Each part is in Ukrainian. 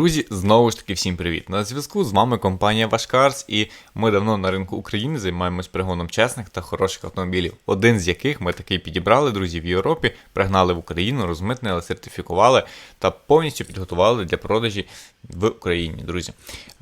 Друзі, знову ж таки всім привіт! На зв'язку з вами компанія Вашкарс, і ми давно на ринку України займаємось пригоном чесних та хороших автомобілів. Один з яких ми такий підібрали, друзі, в Європі, пригнали в Україну, розмитнили, сертифікували та повністю підготували для продажі в Україні. Друзі,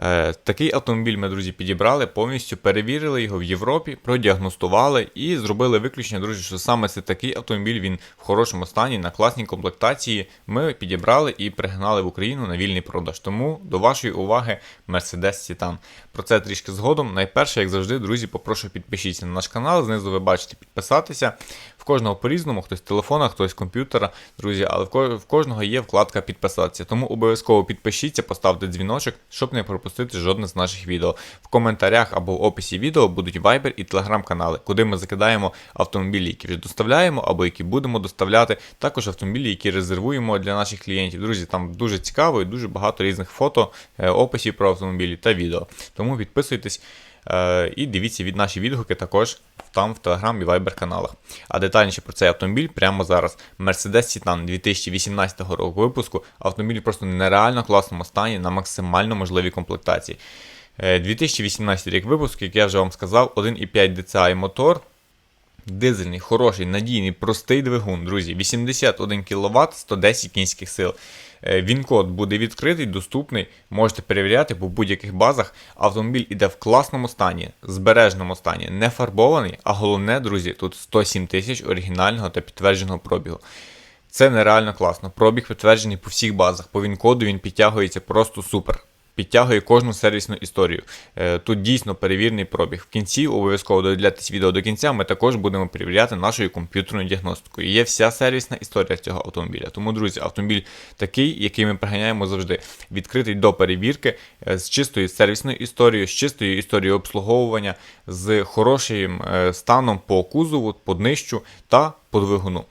е, такий автомобіль ми, друзі, підібрали, повністю перевірили його в Європі, продіагностували і зробили виключення, друзі, що саме це такий автомобіль, він в хорошому стані, на класній комплектації. Ми підібрали і пригнали в Україну на вільний продаж. Тому до вашої уваги Mercedes Titan. Про це трішки згодом. Найперше, як завжди, друзі, попрошу підпишіться на наш канал. Знизу ви бачите підписатися. В кожного по-різному, хтось телефона, хтось комп'ютера, друзі, але в кожного є вкладка підписатися. Тому обов'язково підпишіться, поставте дзвіночок, щоб не пропустити жодне з наших відео. В коментарях або в описі відео будуть Viber і Telegram канали, куди ми закидаємо автомобілі, які вже доставляємо, або які будемо доставляти. Також автомобілі, які резервуємо для наших клієнтів. Друзі, там дуже цікаво і дуже багато різних фото, е, описів про автомобілі та відео. Тому підписуйтесь. Е, І дивіться від наші відгуки також там в Telegram і Viber каналах. А детальніше про цей автомобіль прямо зараз. Mercedes Titan 2018 року випуску. Автомобіль просто в нереально класному стані на максимально можливій комплектації. Е, 2018 рік випуску, як я вже вам сказав, 1,5 DCI мотор. Дизельний, хороший, надійний, простий двигун, друзі. 81 кВт, 110 кінських сил. Е, Він-код буде відкритий, доступний. Можете перевіряти по будь-яких базах. Автомобіль іде в класному стані, збережному стані, не фарбований. А головне, друзі, тут 107 тисяч оригінального та підтвердженого пробігу. Це нереально класно. Пробіг підтверджений по всіх базах. По він-коду він підтягується просто супер. Підтягує кожну сервісну історію. Е, Тут дійсно перевірний пробіг. В кінці обов'язково додивляйтесь відео до кінця. Ми також будемо перевіряти нашою комп'ютерною діагностикою. Є вся сервісна історія цього автомобіля. Тому, друзі, автомобіль такий, який ми приганяємо завжди. Відкритий до перевірки е, з чистою сервісною історією, з чистою історією обслуговування, з хорошим е, станом по кузову, по днищу та по двигуну.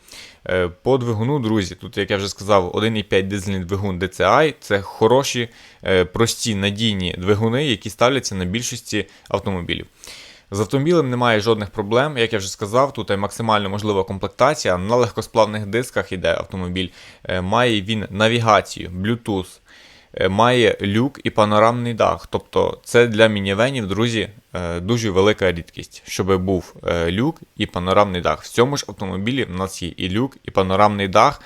Е, По двигуну, друзі, тут, як я вже сказав, 1,5 дизельний двигун DCI це хороші, е, прості, надійні двигуни, які ставляться на більшості автомобілів. З автомобілем немає жодних проблем, як я вже сказав, тут є максимально можлива комплектація. На легкосплавних дисках іде автомобіль. Е, Має він навігацію, Bluetooth, е, має люк і панорамний дах. Тобто це для мінівенів, друзі, е, дуже велика рідкість, щоб був е, люк і панорамний дах. В цьому ж автомобілі в нас є і люк, і панорамний дах,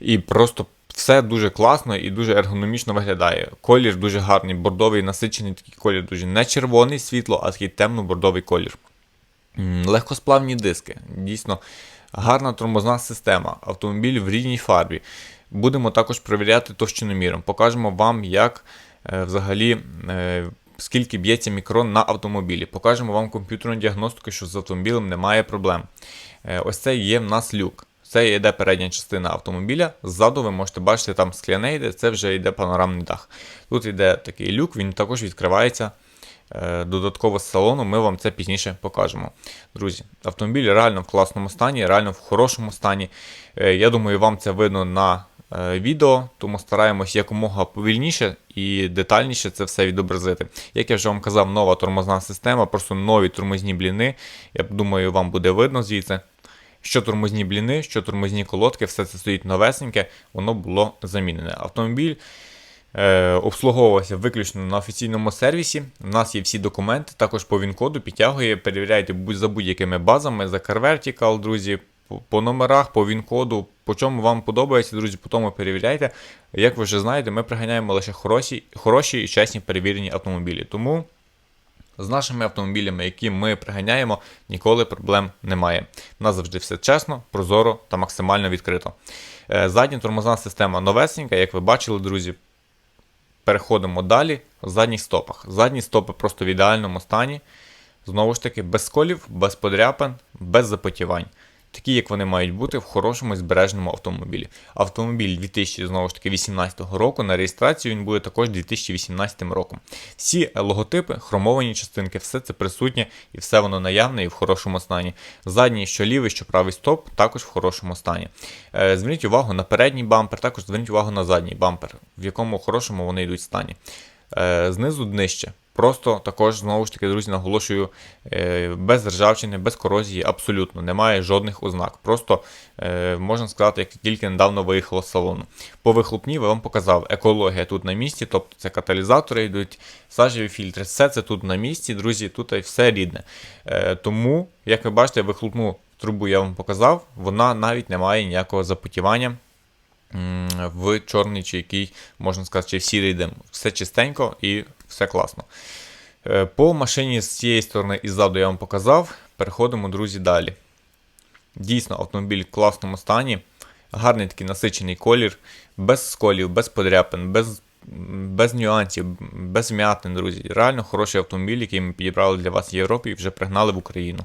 і просто все дуже класно і дуже ергономічно виглядає. Колір дуже гарний, бордовий, насичений такий колір, дуже не червоний світло, а такий темно-бордовий колір. Легкосплавні диски. Дійсно гарна тормозна система. Автомобіль в рідній фарбі. Будемо також перевіряти товщиноміром. Покажемо вам, як е, взагалі. е, Скільки б'ється мікрон на автомобілі. Покажемо вам комп'ютерну діагностику, що з автомобілем немає проблем. Е, Ось це є в нас люк. Це йде передня частина автомобіля. Ззаду ви можете бачити, там скляне йде, це вже йде панорамний дах. Тут йде такий люк, він також відкривається додатково з салону. Ми вам це пізніше покажемо. Друзі, автомобіль реально в класному стані, реально в хорошому стані. Я думаю, вам це видно на відео, тому стараємось якомога повільніше і детальніше це все відобразити. Як я вже вам казав, нова тормозна система, просто нові тормозні бліни. Я думаю, вам буде видно звідси. Що тормозні бліни, що тормозні колодки, все це стоїть новесеньке, воно було замінене. Автомобіль е, обслуговувався виключно на офіційному сервісі. У нас є всі документи, також по він-коду підтягує, перевіряйте за будь-якими базами, за CarVertical, друзі, по, номерах, по він-коду, по чому вам подобається, друзі, по тому перевіряйте. Як ви вже знаєте, ми приганяємо лише хороші, хороші і чесні перевірені автомобілі. Тому з нашими автомобілями, які ми приганяємо, ніколи проблем немає. У нас завжди все чесно, прозоро та максимально відкрито. Е, Задня тормозна система новесенька, як ви бачили, друзі. Переходимо далі в задніх стопах. Задні стопи просто в ідеальному стані. Знову ж таки, без сколів, без подряпин, без запотівань. Такі, як вони мають бути в хорошому і збереженому автомобілі. Автомобіль 2018 року на реєстрацію він буде також 2018 роком. Всі логотипи, хромовані частинки, все це присутнє і все воно наявне і в хорошому стані. Задній, що лівий, що правий стоп, також в хорошому стані. Е, Зверніть увагу на передній бампер, також зверніть увагу на задній бампер, в якому хорошому вони йдуть стані. Е, Знизу днище. Просто також, знову ж таки, друзі, наголошую, е, без ржавчини, без корозії, абсолютно немає жодних ознак. Просто е, можна сказати, як тільки недавно виїхало з салону. По вихлопні я вам показав, екологія тут на місці, тобто це каталізатори йдуть, сажеві фільтри, все це тут на місці, друзі, тут все рідне. Е, тому, як ви бачите, вихлопну трубу я вам показав, вона навіть не має ніякого запотівання в чорний чи який, можна сказати, чи в сірий дим. Все чистенько і все класно. Е, по машині з цієї сторони і ззаду я вам показав. Переходимо, друзі, далі. Дійсно, автомобіль в класному стані. Гарний такий насичений колір, без сколів, без подряпин, без без нюансів, без м'ятин, друзі. Реально хороший автомобіль, який ми підібрали для вас в Європі і вже пригнали в Україну.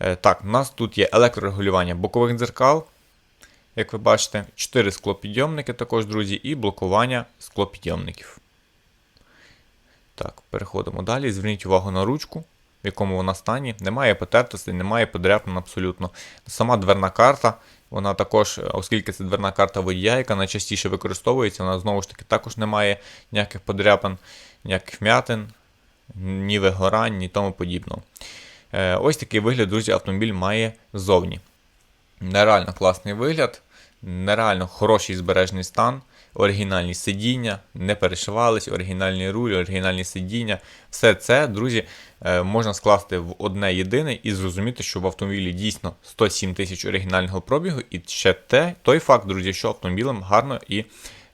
Е, так, у нас тут є електрорегулювання бокових дзеркал. Як ви бачите, 4 склопідйомники також, друзі, і блокування склопідйомників. Так, переходимо далі. Зверніть увагу на ручку, в якому вона стані. Немає потертостей, немає подряпин абсолютно. Сама дверна карта, вона також, оскільки це дверна карта водія, яка найчастіше використовується, вона знову ж таки також не має ніяких подряпин, ніяких вмятин, ні вигорань, ні тому подібного. Е, ось такий вигляд, друзі, автомобіль має ззовні. Нереально класний вигляд, нереально хороший збережний стан, оригінальні сидіння, не перешивались, оригінальний руль, оригінальні сидіння. Все це, друзі, е, можна скласти в одне єдине і зрозуміти, що в автомобілі дійсно 107 тисяч оригінального пробігу, і ще те, той факт, друзі, що автомобілем гарно і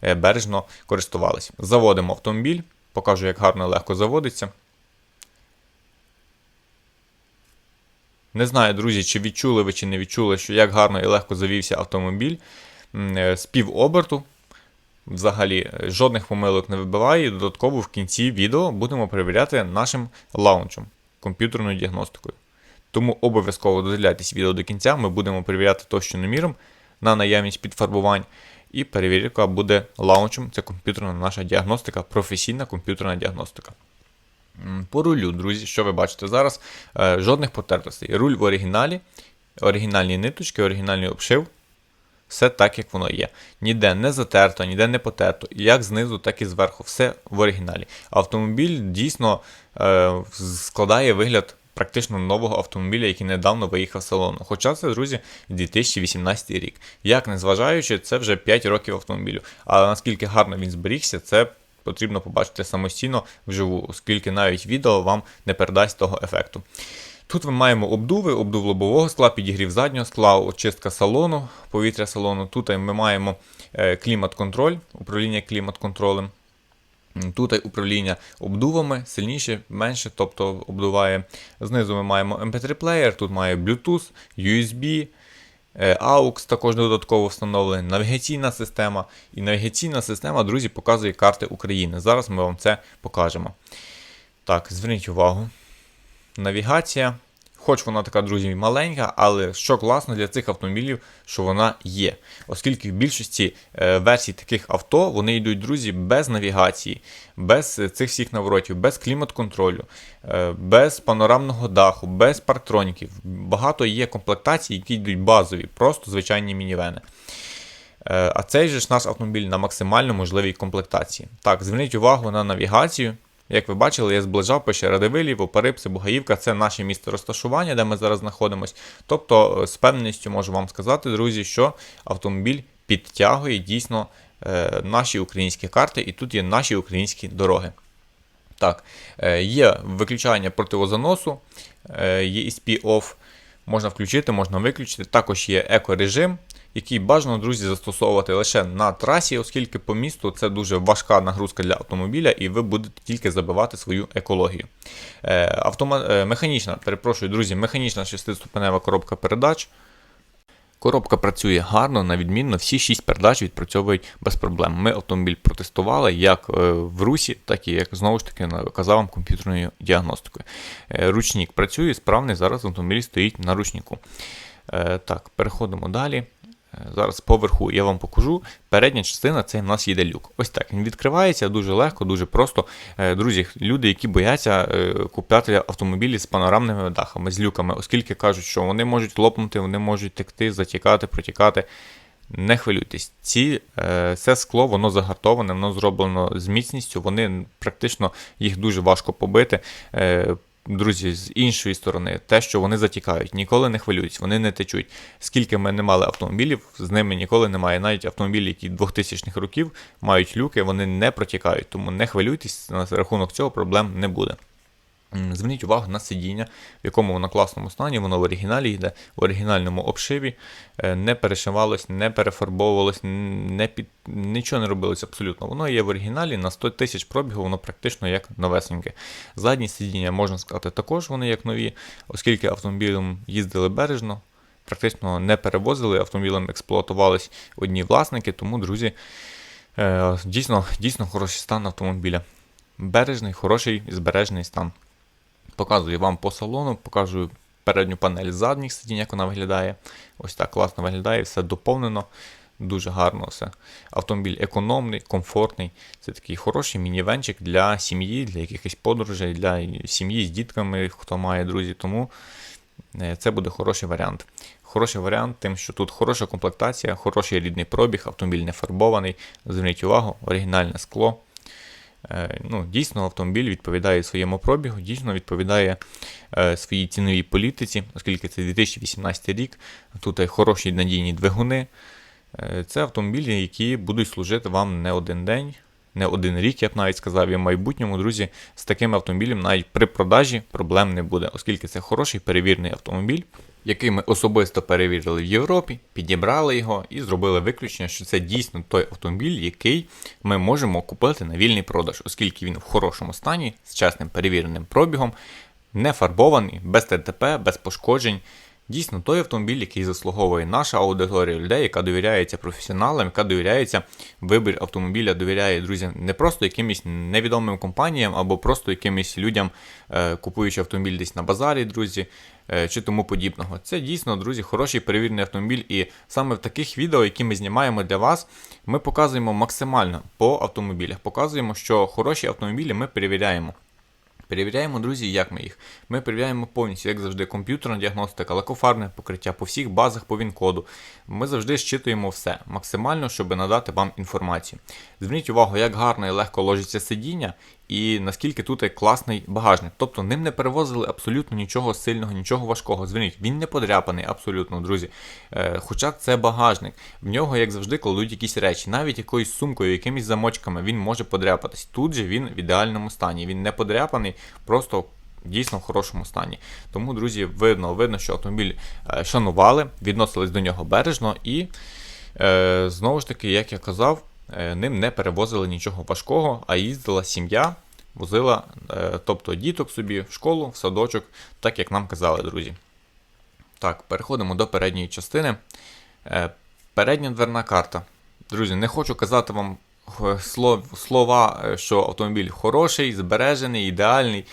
е, бережно користувались. Заводимо автомобіль, покажу, як гарно і легко заводиться. Не знаю, друзі, чи відчули ви, чи не відчули, що як гарно і легко завівся автомобіль е, з півоберту. Взагалі, е, жодних помилок не вибиває, і додатково в кінці відео будемо перевіряти нашим лаунчем, комп'ютерною діагностикою. Тому обов'язково додивляйтесь відео до кінця, ми будемо перевіряти товщиноміром на наявність підфарбувань. І перевірка буде лаунчем, це комп'ютерна наша діагностика, професійна комп'ютерна діагностика. По рулю, друзі, що ви бачите зараз? Е, жодних потертостей. Руль в оригіналі, оригінальні ниточки, оригінальний обшив. Все так, як воно є. Ніде не затерто, ніде не потерто. Як знизу, так і зверху. Все в оригіналі. Автомобіль дійсно е, складає вигляд практично нового автомобіля, який недавно виїхав з салону. Хоча це, друзі, 2018 рік. Як не зважаючи, це вже 5 років автомобілю. Але наскільки гарно він зберігся, це потрібно побачити самостійно вживу, оскільки навіть відео вам не передасть того ефекту. Тут ми маємо обдуви, обдув лобового скла, підігрів заднього скла, очистка салону, повітря салону. Тут ми маємо е, клімат-контроль, управління клімат-контролем. Тут управління обдувами сильніше, менше, тобто обдуває. Знизу ми маємо MP3-плеєр, тут має Bluetooth, USB, AUX е, також додатково встановлений, навігаційна система. І навігаційна система, друзі, показує карти України. Зараз ми вам це покажемо. Так, зверніть увагу. Навігація. Хоч вона така, друзі, маленька, але що класно для цих автомобілів, що вона є. Оскільки в більшості е, версій таких авто вони йдуть, друзі, без навігації, без цих всіх наворотів, без клімат-контролю, е, без панорамного даху, без парктроніків. Багато є комплектацій, які йдуть базові, просто звичайні мінівени. Е, а цей же ж наш автомобіль на максимально можливій комплектації. Так, зверніть увагу на навігацію. Як ви бачили, я зближав пише Радивилів, Опарипси, Бугаївка це наше місце розташування, де ми зараз знаходимося. Тобто, е, з певністю можу вам сказати, друзі, що автомобіль підтягує дійсно е, наші українські карти, і тут є наші українські дороги. Так, е, Є виключання противозаносу, є ESP OFF, можна включити, можна виключити. Також є екорежим який бажано, друзі, застосовувати лише на трасі, оскільки по місту це дуже важка нагрузка для автомобіля, і ви будете тільки забивати свою екологію. Е, автома... Е, механічна, перепрошую, друзі, механічна шестиступенева коробка передач. Коробка працює гарно, на відмінно, всі 6 передач відпрацьовують без проблем. Ми автомобіль протестували як е, в русі, так і як знову ж таки казав вам комп'ютерною діагностикою. Ручник працює, справний зараз автомобіль стоїть на ручнику. Так, переходимо далі. Зараз поверху я вам покажу. Передня частина це в нас їде люк. Ось так він відкривається дуже легко, дуже просто. Е, друзі, люди, які бояться е, купляти автомобілі з панорамними дахами, з люками, оскільки кажуть, що вони можуть лопнути, вони можуть текти, затікати, протікати. Не хвилюйтесь, ці, е, це скло, воно загартоване, воно зроблено з міцністю, вони практично їх дуже важко побити. Друзі, з іншої сторони, те, що вони затікають, ніколи не хвилюють, вони не течуть. Скільки ми не мали автомобілів, з ними ніколи немає. Навіть автомобілі, які 2000-х років мають люки, вони не протікають. Тому не хвилюйтесь, на рахунок цього проблем не буде. Зверніть увагу на сидіння, в якому воно класному стані, воно в оригіналі йде, в оригінальному обшиві, е, не перешивалось, не перефарбовувалось, не під... нічого не робилось абсолютно. Воно є в оригіналі, на 100 тисяч пробігу, воно практично як новесеньке. Задні сидіння, можна сказати, також вони як нові, оскільки автомобілем їздили бережно, практично не перевозили, автомобілем експлуатувались одні власники, тому, друзі, е, дійсно, дійсно хороший стан автомобіля. Бережний, хороший, збережений стан. Показую вам по салону, покажу передню панель задніх сидінь, як вона виглядає. Ось так класно виглядає, все доповнено, дуже гарно все. Автомобіль економний, комфортний. Це такий хороший мінівенчик для сім'ї, для якихось подорожей, для сім'ї з дітками, хто має друзі. Тому е, це буде хороший варіант. Хороший варіант, тим, що тут хороша комплектація, хороший рідний пробіг, автомобіль не фарбований. Зверніть увагу, оригінальне скло. Е, ну, Дійсно, автомобіль відповідає своєму пробігу, дійсно відповідає е, своїй ціновій політиці, оскільки це 2018 рік, тут є хороші надійні двигуни. Е, це автомобілі, які будуть служити вам не один день, не один рік, я б навіть сказав, і в майбутньому, друзі, з таким автомобілем навіть при продажі проблем не буде, оскільки це хороший перевірний автомобіль, який ми особисто перевірили в Європі, підібрали його і зробили виключення, що це дійсно той автомобіль, який ми можемо купити на вільний продаж, оскільки він в хорошому стані, з чесним перевіреним пробігом, не фарбований, без ТТП, без пошкоджень. Дійсно, той автомобіль, який заслуговує наша аудиторія людей, яка довіряється професіоналам, яка довіряється вибір автомобіля, довіряє друзі, не просто якимось невідомим компаніям або просто якимось людям, е, купуючи автомобіль десь на базарі, друзі, е, чи тому подібного. Це дійсно, друзі, хороший перевірений автомобіль. І саме в таких відео, які ми знімаємо для вас, ми показуємо максимально по автомобілях. Показуємо, що хороші автомобілі ми перевіряємо. Перевіряємо, друзі, як ми їх. Ми перевіряємо повністю, як завжди, комп'ютерна діагностика, лакофарбне покриття по всіх базах по ВІН-коду. Ми завжди щитуємо все максимально, щоб надати вам інформацію. Зверніть увагу, як гарно і легко ложиться сидіння, і наскільки тут класний багажник. Тобто ним не перевозили абсолютно нічого сильного, нічого важкого. Зверніть, він не подряпаний абсолютно, друзі. Е, Хоча це багажник. В нього, як завжди, кладуть якісь речі, навіть якоюсь сумкою, якимись замочками він може подряпатись. Тут же він в ідеальному стані. Він не подряпаний, просто. Дійсно в хорошому стані. Тому, друзі, видно, видно, що автомобіль е, шанували, відносились до нього бережно і, е, знову ж таки, як я казав, ним не перевозили нічого важкого, а їздила сім'я, возила, е, тобто діток собі в школу, в садочок, так як нам казали, друзі. Так, переходимо до передньої частини. Е, Передня дверна карта. Друзі, не хочу казати вам е, слова, е, що автомобіль хороший, збережений, ідеальний.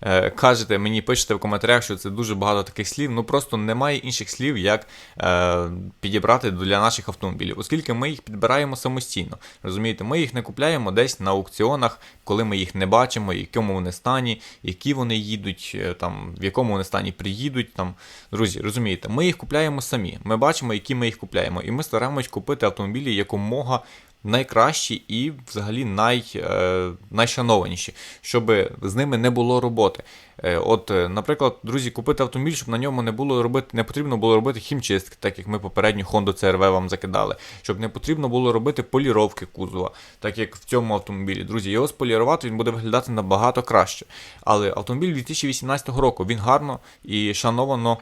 Е, Кажете, мені пишете в коментарях, що це дуже багато таких слів. Ну просто немає інших слів, як е, підібрати для наших автомобілів, оскільки ми їх підбираємо самостійно. Розумієте, ми їх не купляємо десь на аукціонах, коли ми їх не бачимо, якому вони стані, які вони їдуть, е, там, в якому вони стані приїдуть. Там. Друзі, розумієте, ми їх купляємо самі. Ми бачимо, які ми їх купляємо, і ми стараємось купити автомобілі якомога найкращі і взагалі най, е, найшанованіші, щоб з ними не було роботи. Е, от, е, наприклад, друзі, купити автомобіль, щоб на ньому не було робити, не потрібно було робити хімчистки, так як ми попередню Honda CRV вам закидали, щоб не потрібно було робити поліровки кузова, так як в цьому автомобілі. Друзі, його сполірувати він буде виглядати набагато краще. Але автомобіль 2018 року він гарно і шановано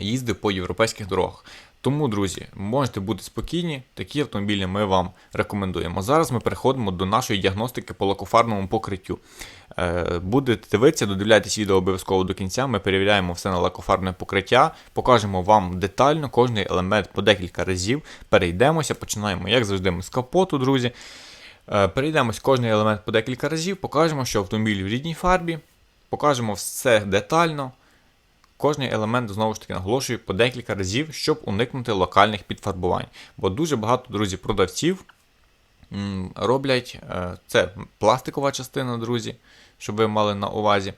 їздив по європейських дорогах. Тому, друзі, можете бути спокійні, такі автомобілі ми вам рекомендуємо. Зараз ми переходимо до нашої діагностики по лакофарному покриттю. Е, Будете дивитися, додивляйтесь відео обов'язково до кінця. Ми перевіряємо все на лакофарне покриття, покажемо вам детально кожний елемент по декілька разів. Перейдемося, починаємо, як завжди, ми з капоту, друзі. Е, Перейдемось кожний елемент по декілька разів, покажемо, що автомобіль в рідній фарбі, покажемо все детально. Кожний елемент, знову ж таки, наголошую по декілька разів, щоб уникнути локальних підфарбувань. Бо дуже багато, друзі, продавців роблять е, це пластикова частина, друзі, щоб ви мали на увазі.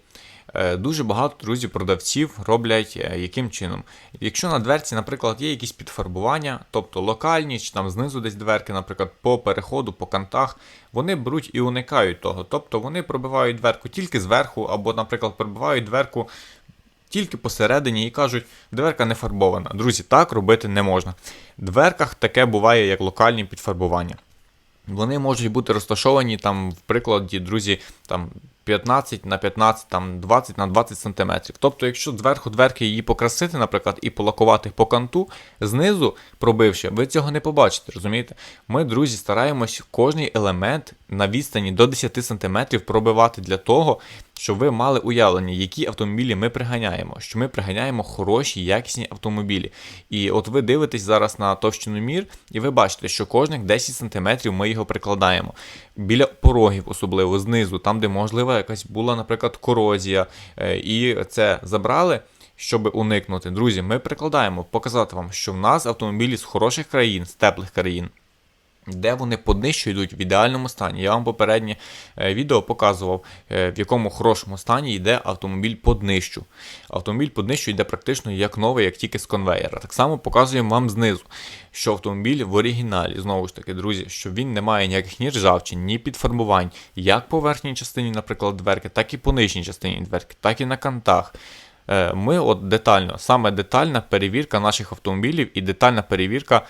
Е, Дуже багато друзів продавців роблять е, яким чином. Якщо на дверці, наприклад, є якісь підфарбування, тобто локальні, чи там знизу десь дверки, наприклад, по переходу, по кантах, вони беруть і уникають того. Тобто вони пробивають дверку тільки зверху, або, наприклад, пробивають дверку тільки посередині і кажуть, дверка не фарбована. Друзі, так робити не можна. В дверках таке буває як локальні підфарбування. Вони можуть бути розташовані там, в прикладі, друзі, там 15 на 15, там 20 на 20 см. Тобто, якщо зверху дверки її покрасити, наприклад, і полакувати по канту, знизу пробивши, ви цього не побачите, розумієте? Ми, друзі, стараємось кожний елемент на відстані до 10 см пробивати для того, щоб ви мали уявлення, які автомобілі ми приганяємо, що ми приганяємо хороші, якісні автомобілі. І от ви дивитесь зараз на товщину мір, і ви бачите, що кожних 10 см ми його прикладаємо. Біля порогів, особливо знизу, там, де можлива якась була, наприклад, корозія, е, і це забрали. Щоб уникнути, друзі, ми прикладаємо показати вам, що в нас автомобілі з хороших країн, з теплих країн, де вони по днищу йдуть в ідеальному стані. Я вам попереднє е, відео показував, е, в якому хорошому стані йде автомобіль по днищу. Автомобіль по днищу йде практично як новий, як тільки з конвейера. Так само показуємо вам знизу, що автомобіль в оригіналі, знову ж таки, друзі, що він не має ніяких ні ржавчин, ні підфарбувань, як по верхній частині, наприклад, дверки, так і по нижній частині дверки, так і на кантах. Е, Ми от детально, саме детальна перевірка наших автомобілів і детальна перевірка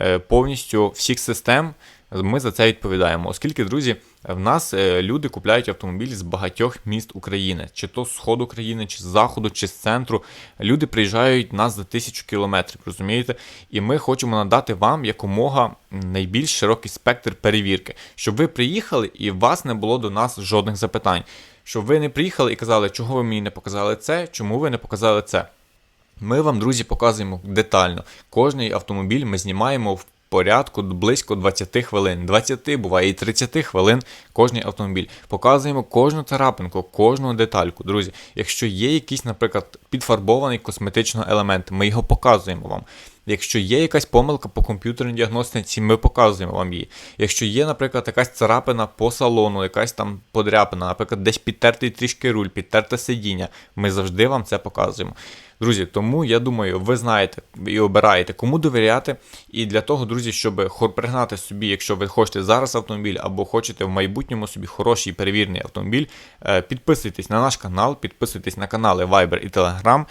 е, повністю всіх систем. Ми за це відповідаємо, оскільки, друзі, в нас е, люди купляють автомобілі з багатьох міст України, чи то з сходу країни, чи з заходу, чи з центру. Люди приїжджають нас за тисячу кілометрів, розумієте? І ми хочемо надати вам якомога найбільш широкий спектр перевірки, щоб ви приїхали і у вас не було до нас жодних запитань. Щоб ви не приїхали і казали, чого ви мені не показали це, чому ви не показали це. Ми вам, друзі, показуємо детально. Кожний автомобіль ми знімаємо в порядку близько 20 хвилин. 20, буває і 30 хвилин кожний автомобіль. Показуємо кожну царапинку, кожну детальку. Друзі, якщо є якийсь, наприклад, підфарбований косметичний елемент, ми його показуємо вам. Якщо є якась помилка по комп'ютерній діагностиці, ми показуємо вам її. Якщо є, наприклад, якась царапина по салону, якась там подряпина, наприклад, десь підтертий трішки руль, підтерте сидіння, ми завжди вам це показуємо. Друзі, тому я думаю, ви знаєте і обираєте, кому довіряти. І для того, друзі, щоб пригнати собі, якщо ви хочете зараз автомобіль або хочете в майбутньому собі хороший і перевірений автомобіль, е, підписуйтесь на наш канал, підписуйтесь на канали Viber і Telegram.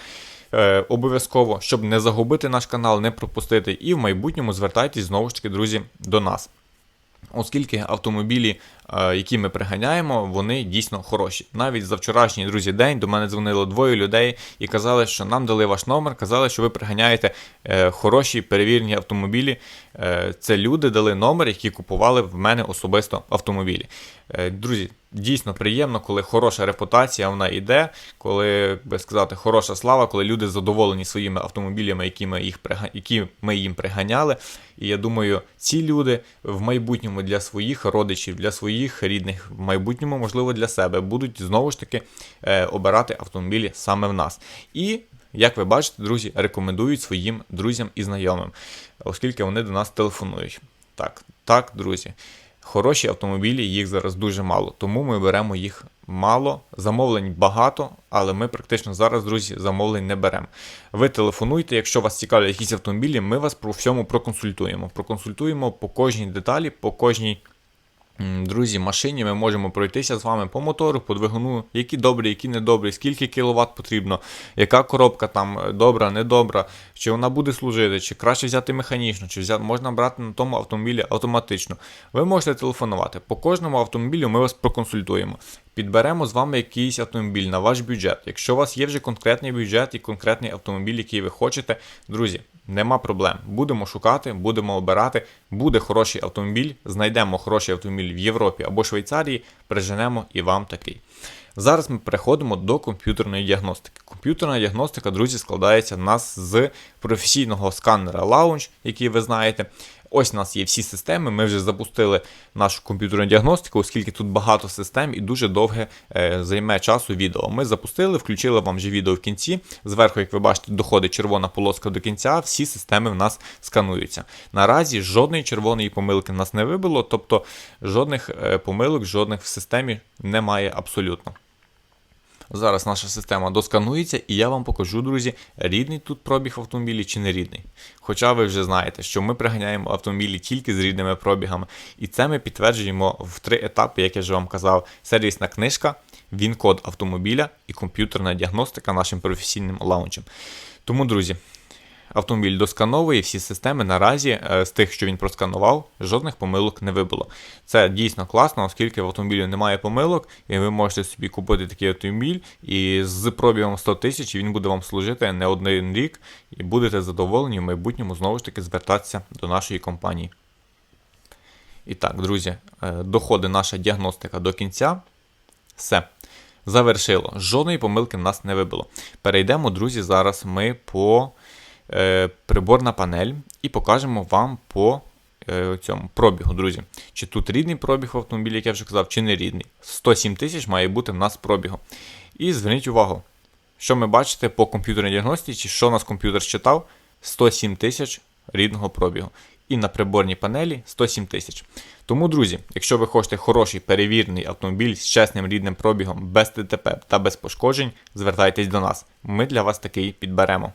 Е, обов'язково, щоб не загубити наш канал, не пропустити, і в майбутньому звертайтесь знову ж таки, друзі, до нас. Оскільки автомобілі, які ми приганяємо, вони дійсно хороші. Навіть за вчорашній друзі день до мене дзвонило двоє людей і казали, що нам дали ваш номер, казали, що ви приганяєте е, хороші перевірені автомобілі. Е, це люди дали номер, які купували в мене особисто автомобілі. Друзі, дійсно приємно, коли хороша репутація вона йде, коли би сказати, хороша слава, коли люди задоволені своїми автомобілями, які ми їх які ми їм приганяли. І я думаю, ці люди в майбутньому для своїх родичів, для своїх рідних, в майбутньому, можливо, для себе будуть знову ж таки е, обирати автомобілі саме в нас. І як ви бачите, друзі, рекомендують своїм друзям і знайомим, оскільки вони до нас телефонують. Так, так, друзі. Хороші автомобілі, їх зараз дуже мало, тому ми беремо їх мало. Замовлень багато, але ми практично зараз, друзі, замовлень не беремо. Ви телефонуйте, якщо вас цікавлять якісь автомобілі, ми вас про всьому проконсультуємо. Проконсультуємо по кожній деталі, по кожній Друзі, машині ми можемо пройтися з вами по мотору, по двигуну, які добрі, які недобрі, скільки кіловат потрібно, яка коробка там е, добра, недобра, чи вона буде служити, чи краще взяти механічно, чи взяти, можна брати на тому автомобілі автоматично. Ви можете телефонувати. По кожному автомобілю ми вас проконсультуємо. Підберемо з вами якийсь автомобіль на ваш бюджет. Якщо у вас є вже конкретний бюджет і конкретний автомобіль, який ви хочете, друзі, нема проблем. Будемо шукати, будемо обирати. Буде хороший автомобіль, знайдемо хороший автомобіль в Європі або Швейцарії, приженемо і вам такий. Зараз ми переходимо до комп'ютерної діагностики. Комп'ютерна діагностика, друзі, складається в нас з професійного сканера Launch, який ви знаєте. Ось у нас є всі системи. Ми вже запустили нашу комп'ютерну діагностику, оскільки тут багато систем і дуже довге е, займе часу відео. Ми запустили, включили вам вже відео в кінці. Зверху, як ви бачите, доходить червона полоска до кінця, всі системи в нас скануються. Наразі жодної червоної помилки в нас не вибило, тобто жодних е, помилок, жодних в системі немає абсолютно. Зараз наша система досканується, і я вам покажу, друзі, рідний тут пробіг в автомобілі чи не рідний. Хоча ви вже знаєте, що ми приганяємо автомобілі тільки з рідними пробігами, і це ми підтверджуємо в три етапи, як я вже вам казав: сервісна книжка, він-код автомобіля і комп'ютерна діагностика нашим професійним лаунчем. Тому, друзі, автомобіль доскановує всі системи наразі е, з тих, що він просканував, жодних помилок не вибило. Це дійсно класно, оскільки в автомобілі немає помилок, і ви можете собі купити такий автомобіль, і з пробігом 100 тисяч він буде вам служити не один рік, і будете задоволені в майбутньому знову ж таки звертатися до нашої компанії. І так, друзі, е, доходить наша діагностика до кінця. Все. Завершило. Жодної помилки в нас не вибило. Перейдемо, друзі, зараз ми по приборна панель і покажемо вам по е, цьому пробігу, друзі. Чи тут рідний пробіг в автомобілі, як я вже казав, чи не рідний. 107 тисяч має бути в нас пробігу. І зверніть увагу, що ми бачите по комп'ютерній діагностиці, що у нас комп'ютер считав 107 тисяч рідного пробігу. І на приборній панелі 107 тисяч. Тому, друзі, якщо ви хочете хороший перевірений автомобіль з чесним рідним пробігом, без ТТП та без пошкоджень, звертайтесь до нас. Ми для вас такий підберемо.